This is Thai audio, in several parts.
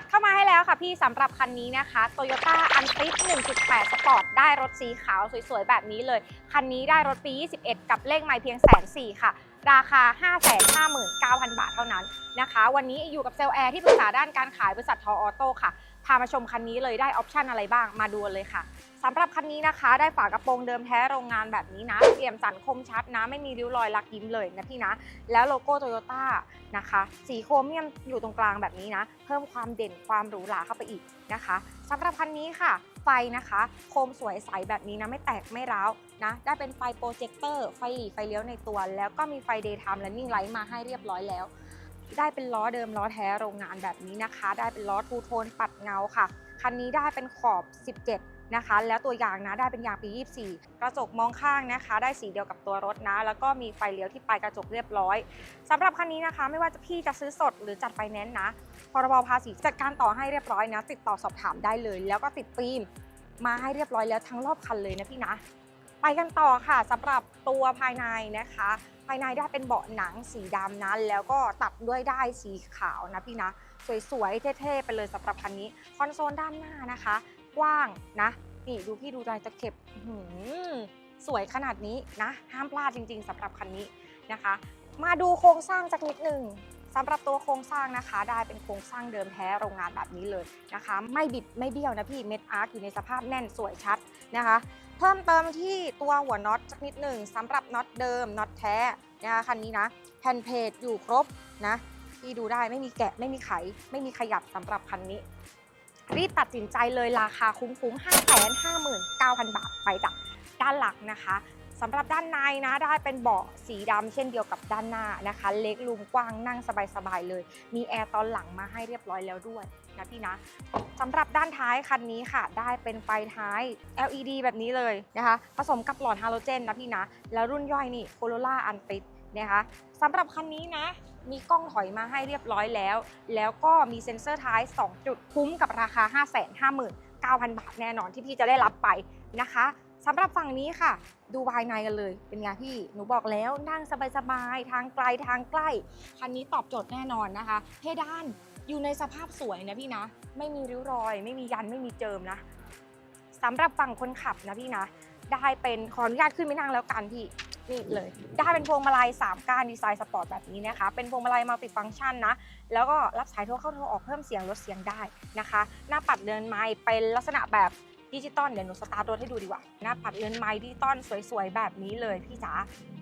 จัดเข้ามาให้แล้วค่ะพี่สำหรับคันนี้นะคะ Toyota a n t i 1.8 Sport ได้รถสีขาวสวยๆ แบบนี้เลย คันนี้ได้รถปี 21 กับเลขไม่เพียงแสนสี่ค่ะ ราคา 559,000 บาทเท่านั้นนะคะ วันนี้อยู่กับเซลแอร์ที่ปรึกษาด้านการขายบริษัททออโต้ค่ะ พามาชมคันนี้เลยได้ออปชันอะไรบ้างมาดูเลยค่ะสำหรับคันนี้นะคะ ได้ฝากระโปรงเดิมแท้โรงงานแบบนี้นะเตรียมสันคมชัดนะ ไม่มีริ้วรอยลักยิ้มเลยนะพี่นะ แล้วโลโก้โตโยต้านะคะ สีโครเมียมอยู่ตรงกลางแบบนี้นะ เพิ่มความเด่นความหรูหราเข้าไปอีกนะคะสำหรับคันนี้ค่ะ ไฟนะคะ โคมสวยใสแบบนี้นะไม่แตกไม่ร้าวนะ ได้เป็นไฟโปรเจคเตอร์ไฟหลีไฟเลี้ยวในตัว แล้วก็มีไฟ daytime running light มาให้เรียบร้อยแล้ว ได้เป็นล้อเดิมล้อแท้โรงงานแบบนี้นะคะ ได้เป็นล้อทูโทนปัดเงาค่ะ คันนี้ได้เป็นขอบ 17 นะคะ แล้วตัวยางนะได้เป็นยางปี 24 กระจกมองข้างนะคะ ได้สีเดียวกับตัวรถนะ แล้วก็มีไฟเลี้ยวที่ปลายกระจกเรียบร้อยสำหรับคันนี้นะคะ ไม่ว่าจะพี่จะซื้อสดหรือจัดไฟแนนซ์นะพรบภาษีจัดการต่อให้เรียบร้อยนะ ติดต่อสอบถามได้เลย แล้วก็ติดฟิล์มมาให้เรียบร้อยแล้วทั้งรอบคันเลยนะพี่นะ ไปกันต่อค่ะสำหรับตัวภายในนะคะ ภายในได้เป็นเบาะหนังสีดำนะแล้วก็ตัดด้วยได้สีขาวนะพี่นะ สวยๆ เท่ๆ ไปเลยสำหรับคันนี้ คอนโซลด้านหน้านะคะ กว้างนะ นี่ดูพี่ดูลายตะเข็บหือสวยขนาดนี้นะ ห้ามพลาดจริงๆสำหรับคันนี้นะคะ มาดูโครงสร้างสักนิดหนึ่งสำหรับตัวโครงสร้างนะคะ ได้เป็นโครงสร้างเดิมแท้โรงงานแบบนี้เลยนะคะ ไม่บิดไม่เบี้ยวนะพี่เม็ดอาร์คอยู่ในสภาพแน่นสวยชัดนะคะ เพิ่มเติมที่ตัวหัวน็อตสักนิดหนึ่งสำหรับน็อตเดิมน็อตแท้นะคะคันนี้นะแผ่นเพจอยู่ครบนะที่ดูได้ไม่มีแกะไม่มีไข ไม่มีขยับสำหรับคันนี้ รีบตัดสินใจเลยราคาคุ้มๆ5 5 9 0 0 0 บาทไปจากด้านหลังนะคะ สำหรับด้านในนะได้เป็นเบาะสีดำเช่นเดียวกับด้านหน้านะคะ เล็กลุมกว้างนั่งสบายๆเลย มีแอร์ตอนหลังมาให้เรียบร้อยแล้วด้วยนะพี่นะสำหรับด้านท้ายคันนี้ค่ะ ได้เป็นไฟท้าย LED แบบนี้เลยนะคะ ผสมกับหลอดฮาโลเจนนะพี่นะ แล้วรุ่นย่อยนี่ Corolla a n t i นะคะสำหรับคันนี้นะ มีกล้องถอยมาให้เรียบร้อยแล้ว แล้วก็มีเซ็นเซอร์ท้าย 2 จุดคุ้มกับราคา 559,000 บาทแน่นอนที่พี่จะได้รับไปนะคะ สำหรับฝั่งนี้ค่ะ ดูภายในกันเลย เป็นไงพี่ หนูบอกแล้วนั่งสบายๆ ทางไกลทางใกล้ คันนี้ตอบโจทย์แน่นอนนะคะ เพดานอยู่ในสภาพสวยนะพี่นะ ไม่มีริ้วรอย ไม่มียันไม่มีเจิมนะสำหรับฝั่งคนขับนะพี่นะ ได้เป็นขออนุญาตขึ้นไปนั่งแล้วกันพี่นี่เลยได้เป็นพวงมาลัย 3 ก้านดีไซน์สปอร์ตแบบนี้นะคะ เป็นพวงมาลัยมัลติฟังก์ชันนะ แล้วก็รับสายโทรเข้าโทรออกเพิ่มเสียงลดเสียงได้นะคะ หน้าปัดเดินไม้เป็นลักษณะแบบ ดิจิตอลเดี๋ยวหนูสตาร์ทรถให้ดูดีกว่าหน้าปัดเรือนไม้ดิจิตอลสวยๆ แบบนี้เลยพี่จ๋า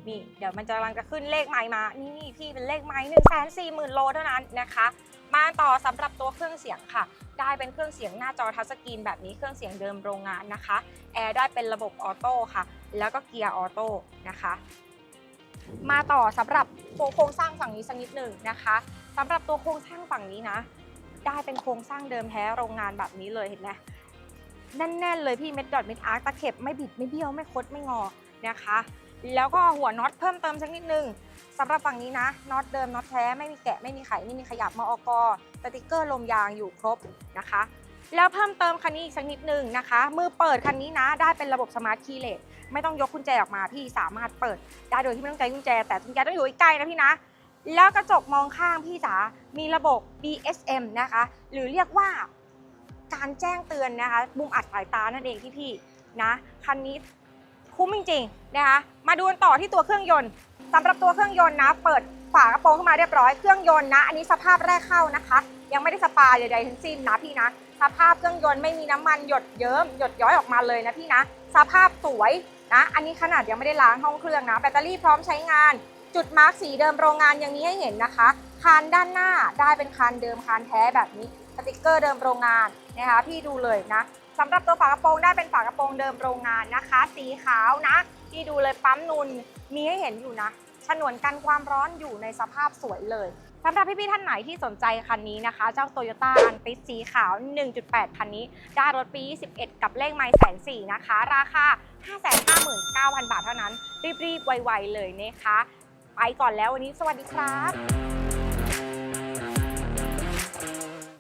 นี่เดี๋ยวมันจะกำลังจะขึ้นเลขไม้มา นี่พี่เป็นเลขไม้หนึ่งแสนสี่หมื่นโลเท่านั้นนะคะ มาต่อสำหรับตัวเครื่องเสียงค่ะ ได้เป็นเครื่องเสียงหน้าจอทัชสกรีนแบบนี้เครื่องเสียงเดิมโรงงานนะคะแอร์ได้เป็นระบบออโต้ค่ะ แล้วก็เกียร์ออโต้นะคะมาต่อสำหรับตัวโครงสร้างฝั่งนี้สักนิดหนึ่งนะคะสำหรับตัวโครงสร้างฝั่งนี้นะ ได้เป็นโครงสร้างเดิมแท้โรงงานแบบนี้เลยเห็นไหม แน่นๆ เลยพี่เม็ดดอทเม็ดอาร์ตะเข็บไม่บิดไม่เบี้ยวไม่คดไม่งอนะคะ แล้วก็หัวน็อตเพิ่มเติมสักนิดนึงสำหรับฝั่งนี้นะน็อตเดิมน็อตแท้ไม่มีแกะไม่มีไขไม่มีขยับมอกสติกเกอร์ลมยางอยู่ครบนะคะ แล้วเพิ่มเติมคันนี้อีกสักนิดนึงนะคะ มือเปิดคันนี้นะ ได้เป็นระบบสมาร์ทคีย์เลสไม่ต้องยกกุญแจออกมาพี่สามารถเปิดได้โดยที่ไม่ต้องใช้กุญแจ แต่กุญแจต้องอยู่ใกล้นะพี่นะแล้วกระจกมองข้างพี่จ๋ามีระบบ BSM นะคะ หรือเรียกว่า การแจ้งเตือนนะคะมุมอัดสายตานั่นเองที่พี่นะคันนี้คุ้มจริงๆนะคะมาดูกันต่อที่ตัวเครื่องยนต์สำหรับตัวเครื่องยนต์นะ เปิดฝากระโปรงขึ้นมาเรียบร้อยเครื่องยนต์นะ อันนี้สภาพแรกเข้านะคะ ยังไม่ได้สปาใดๆทั้งสิ้นนะพี่นะสภาพเครื่องยนต์ไม่มีน้ำมันหยดเยิ้มหยดย้อยออกมาเลยนะพี่นะ สภาพสวยนะ อันนี้ขนาดยังไม่ได้ล้างห้องเครื่องนะ แบตเตอรี่พร้อมใช้งาน จุดมาร์กสีเดิมโรงงานอยังมีให้เห็นนะคะ คานด้านหน้าได้เป็นคานเดิมคานแท้แบบนี้สติกเกอร์เดิมโรงงานนะคะพี่ดูเลยนะสำหรับตัวฝากระโปรงได้เป็นฝากระโปรงเดิมโรงงานนะคะ สีขาวนะพี่ดูเลยปั๊มนุนมีให้เห็นอยู่นะฉนวนกันความร้อนอยู่ในสภาพสวยเลยสำหรับพี่ๆท่านไหนที่สนใจคันนี้นะคะ เจ้า Toyota a n t i สีขาว 1.8 คันนี้ ได้รถปี 21 กับเลขไมล์แสนสี่นะคะ ราคา 559,000 บาทเท่านั้น รีบๆ ไวๆ เลยนะคะ ไปก่อนแล้ววันนี้สวัสดีครับ